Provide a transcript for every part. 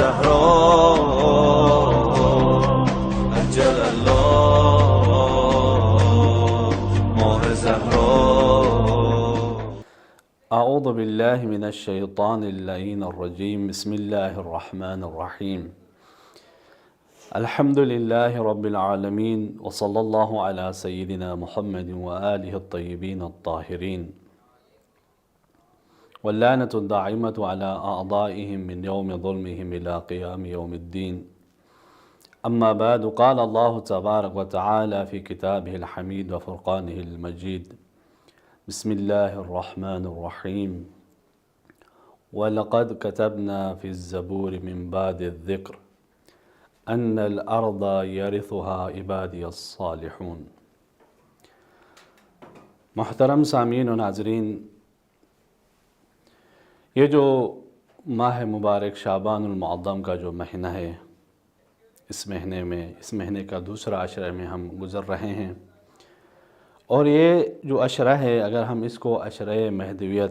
الزهراء عجل الله ماه أعوذ بالله من الشيطان اللعين الرجيم. بسم الله الرحمن الرحيم. الحمد لله رب العالمين وصلى الله على سيدنا محمد وآله الطيبين الطاهرين. واللعنة الداعمة على أعضائهم من يوم ظلمهم إلى قيام يوم الدين. أما بعد قال الله تبارك وتعالى في كتابه الحميد وفرقانه المجيد بسم الله الرحمن الرحيم. ولقد كتبنا في الزبور من بعد الذكر أن الأرض يرثها عبادي الصالحون. محترم سامعین و ناظرین یہ جو ماہ مبارک شعبان المعظم کا جو مہینہ ہے، اس مہینے میں، اس مہینے کا دوسرا عشرہ میں ہم گزر رہے ہیں۔ اور یہ جو عشرہ ہے، اگر ہم اس کو عشرہ مہدویت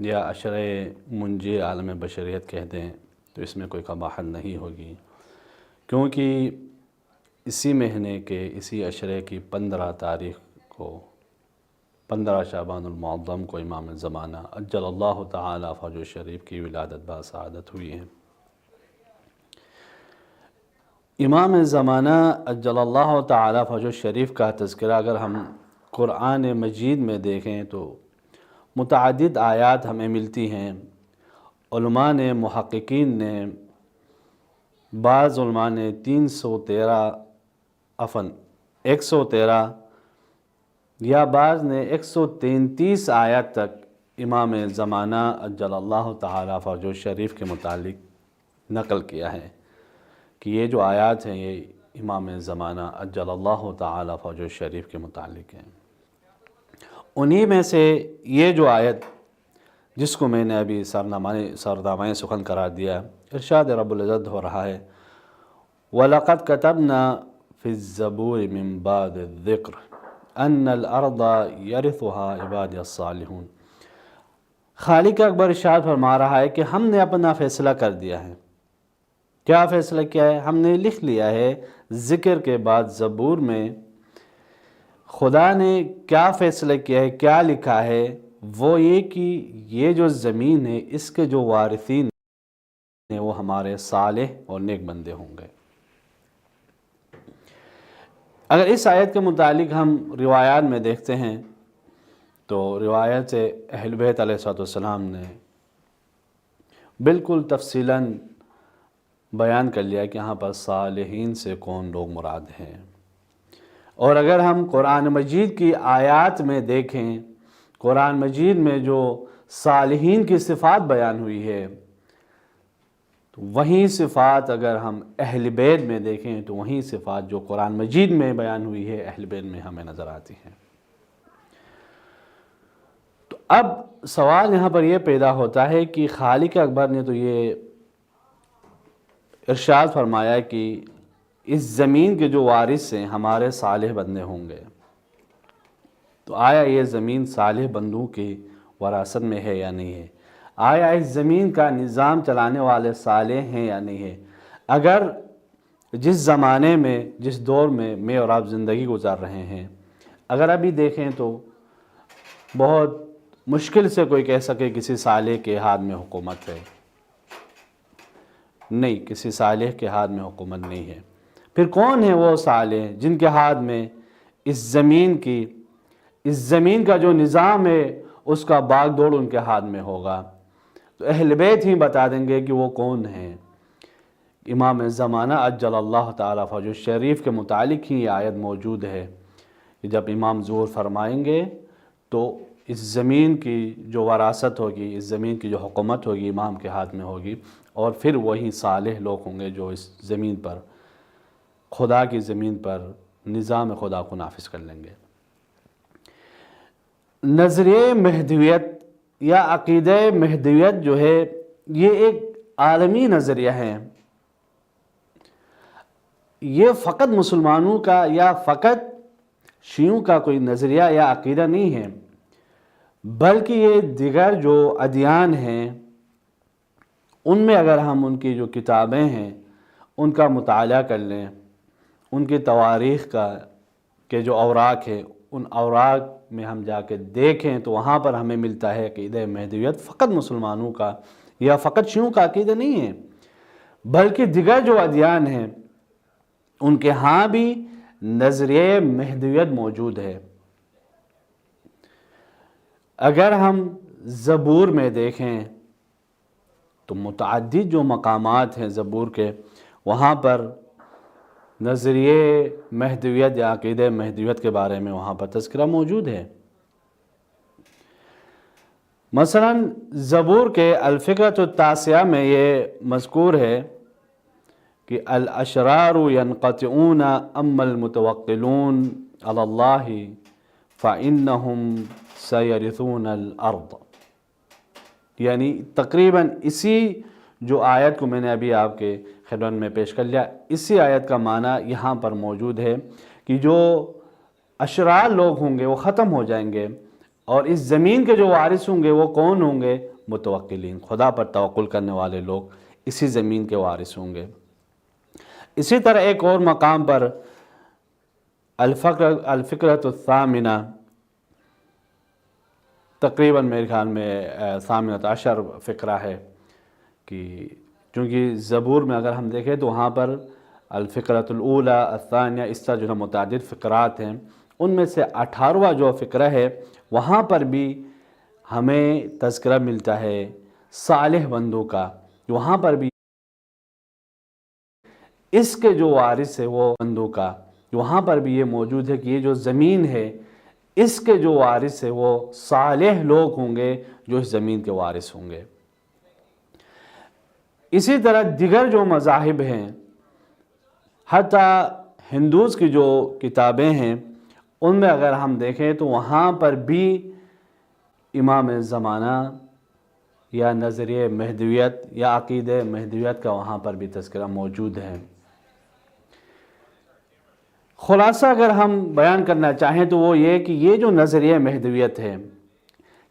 یا عشرہ منجی عالم بشریت کہہ دیں، تو اس میں کوئی قباحت نہیں ہوگی۔ کیونکہ اسی مہینے کے، اسی عشرے کی پندرہ تاریخ کو پندرہ شعبان المعظم کو امام زمانہ اجل اللہ تعالی فوج شریف کی ولادت باسعادت ہوئی ہے۔ امام زمانہ اجل اللہ تعالی فوج شریف کا تذکرہ اگر ہم قرآن مجید میں دیکھیں تو متعدد آیات ہمیں ملتی ہیں۔ علماء نے محققین نے بعض علماء نے تین سو تیرہ افن ایک سو تیرہ یا بعض نے ایک سو تینتیس آیات تک امام زمانہ اجل اللہ تعالیٰ فرج شریف کے متعلق نقل کیا ہے کہ یہ جو آیات ہیں، یہ امام زمانہ اجل اللہ تعالیٰ فوج شریف کے متعلق ہیں۔ انہی میں سے یہ جو آیت جس کو میں نے ابھی سرنامہ سردامہ سخن قرار دیا، ارشاد رب العزت ہو رہا ہے، وَلَقَدْ كَتَبْنَا فِي الزَّبُورِ مِن بَعْدِ الذِّكْرِ۔ أَنَّ الْأَرْضَ يَرِثُهَا عِبَادِ الصَّالِحُونَ۔ خالق اکبر ارشاد فرما رہا ہے کہ ہم نے اپنا فیصلہ کر دیا ہے۔ کیا فیصلہ کیا ہے؟ ہم نے لکھ لیا ہے ذکر کے بعد زبور میں۔ خدا نے کیا فیصلہ کیا ہے؟ کیا لکھا ہے؟ وہ یہ کہ یہ جو زمین ہے، اس کے جو وارثین ہیں، وہ ہمارے صالح اور نیک بندے ہوں گے۔ اگر اس آیت کے متعلق ہم روایات میں دیکھتے ہیں، تو روایت سے اہل بیت علیہ السلام نے بالکل تفصیلاً بیان کر لیا کہ یہاں پر صالحین سے کون لوگ مراد ہیں۔ اور اگر ہم قرآن مجید کی آیات میں دیکھیں، قرآن مجید میں جو صالحین کی صفات بیان ہوئی ہے تو وہیں صفات اگر ہم اہل بیت میں دیکھیں تو وہیں صفات جو قرآن مجید میں بیان ہوئی ہے، اہل بیت میں ہمیں نظر آتی ہیں۔ تو اب سوال یہاں پر یہ پیدا ہوتا ہے کہ خالق اکبر نے تو یہ ارشاد فرمایا کہ اس زمین کے جو وارث ہیں، ہمارے صالح بندے ہوں گے۔ تو آیا یہ زمین صالح بندوں کی وراثت میں ہے یا نہیں ہے؟ آیا اس زمین کا نظام چلانے والے صالح ہیں یا نہیں ہے اگر جس زمانے میں، جس دور میں میں اور آپ زندگی گزار رہے ہیں، اگر ابھی دیکھیں تو بہت مشکل سے کوئی کہہ سکے کسی صالح کے ہاتھ میں حکومت ہے۔ نہیں، کسی صالح کے ہاتھ میں حکومت نہیں ہے۔ پھر کون ہے وہ صالح جن کے ہاتھ میں اس زمین کی، اس زمین کا جو نظام ہے، اس کا باغ دوڑ ان کے ہاتھ میں ہوگا؟ تو اہل بیت ہی بتا دیں گے کہ وہ کون ہیں۔ امام زمانہ اجل اللہ تعالیٰ فوج شریف کے متعلق ہی یہ آیت موجود ہے کہ جب امام زور فرمائیں گے تو اس زمین کی جو وراثت ہوگی، اس زمین کی جو حکومت ہوگی امام کے ہاتھ میں ہوگی اور پھر وہی صالح لوگ ہوں گے جو اس زمین پر، خدا کی زمین پر نظام خدا کو نافذ کر لیں گے۔ نظریہ مہدویت یا عقیدہ مہدویت جو ہے، یہ ایک عالمی نظریہ ہے۔ یہ فقط مسلمانوں کا یا فقط شیعوں کا کوئی نظریہ یا عقیدہ نہیں ہے، بلکہ یہ دیگر جو ادیان ہیں، ان میں اگر ہم ان کی جو کتابیں ہیں، ان کا مطالعہ کر لیں، ان کی تواریخ کا، کے جو اوراق ہے ان اوراق میں ہم جا کے دیکھیں تو وہاں پر ہمیں ملتا ہے عقیدہ مہدویت فقط مسلمانوں کا یا فقط شیعوں کا عقیدہ نہیں ہے، بلکہ دیگر جو ادیان ہیں، ان کے ہاں بھی نظریہ مہدویت موجود ہے۔ اگر ہم زبور میں دیکھیں تو متعدد جو مقامات ہیں زبور کے، وہاں پر نظریے مہدویت یا عقید مہدویت کے بارے میں وہاں پر تذکرہ موجود ہے۔ مثلا زبور کے الفقرت التاسعہ میں یہ مذکور ہے کہ الاشرار ینقطعون ام المتوقلون علی اللہ فإنہم سیرثون الارض۔ یعنی تقریباً اسی جو آیت کو میں نے ابھی آپ کے خدمت میں پیش کر لیا۔ اسی آیت کا معنی یہاں پر موجود ہے کہ جو اشرار لوگ ہوں گے وہ ختم ہو جائیں گے اور اس زمین کے جو وارث ہوں گے وہ کون ہوں گے؟ متوقلین خدا پر توقل کرنے والے لوگ اسی زمین کے وارث ہوں گے۔ اسی طرح ایک اور مقام پر الفقر الفکرت الثامنہ، تقریباً میرے خیال میں ثامنت عشر فقرہ ہے کہ چونکہ زبور میں اگر ہم دیکھیں تو وہاں پر الفقرت الاولا الثانیہ، اس طرح جو ہے متعدد فقرات ہیں، ان میں سے اٹھارہواں جو فقرہ ہے، وہاں پر بھی ہمیں تذکرہ ملتا ہے صالح بندوں کا، وہاں پر بھی اس کے جو وارث ہے وہ بندوں کا، وہاں پر بھی یہ موجود ہے کہ یہ جو زمین ہے، اس کے جو وارث ہے وہ صالح لوگ ہوں گے جو اس زمین کے وارث ہوں گے۔ اسی طرح دیگر جو مذاہب ہیں، حتیٰ ہندوز کی جو کتابیں ہیں، ان میں اگر ہم دیکھیں تو وہاں پر بھی امام زمانہ یا نظریہ مہدویت یا عقید مہدویت کا وہاں پر بھی تذکرہ موجود ہے۔ خلاصہ اگر ہم بیان کرنا چاہیں تو وہ یہ کہ یہ جو نظریہ مہدویت ہے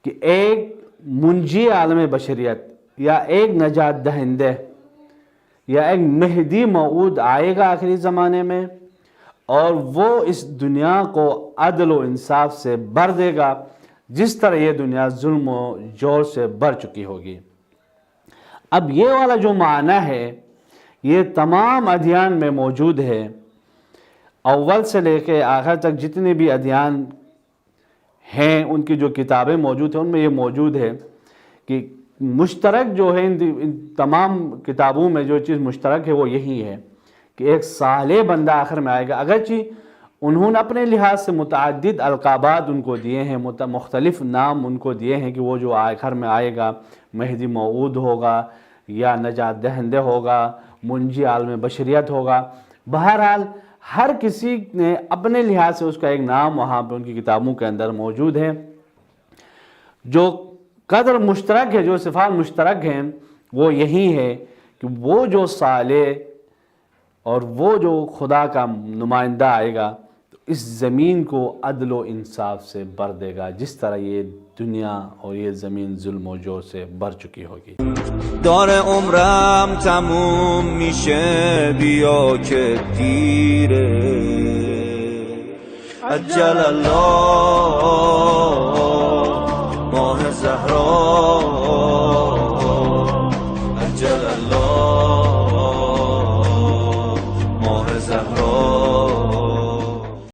کہ ایک منجی عالم بشریت یا ایک نجات دہندہ یا ایک مہدی معود آئے گا آخری زمانے میں، اور وہ اس دنیا کو عدل و انصاف سے بھر دے گا، جس طرح یہ دنیا ظلم و جور سے بھر چکی ہوگی۔ اب یہ والا جو معنی ہے، یہ تمام ادھیان میں موجود ہے۔ اول سے لے کے آخر تک جتنے بھی ادھیان ہیں، ان کی جو کتابیں موجود ہیں، ان میں یہ موجود ہے کہ مشترک جو ہے، ان تمام کتابوں میں جو چیز مشترک ہے، وہ یہی ہے کہ ایک صالح بندہ آخر میں آئے گا۔ اگرچہ انہوں نے اپنے لحاظ سے متعدد القابات ان کو دیے ہیں مختلف نام ان کو دیے ہیں کہ وہ جو آخر میں آئے گا، مہدی معود ہوگا یا نجات دہندہ ہوگا، منجی عالم بشریت ہوگا۔ بہرحال، ہر کسی نے اپنے لحاظ سے اس کا ایک نام وہاں پہ ان کی کتابوں کے اندر موجود ہے، جو قدر مشترک ہے، جو صفات مشترک ہیں، وہ یہی ہے کہ وہ جو صالح اور وہ جو خدا کا نمائندہ آئے گا، تو اس زمین کو عدل و انصاف سے بھر دے گا، جس طرح یہ دنیا اور یہ زمین ظلم و جور سے بھر چکی ہوگی۔ دار عمرم تموم میشه بیا که دیره عجل الله.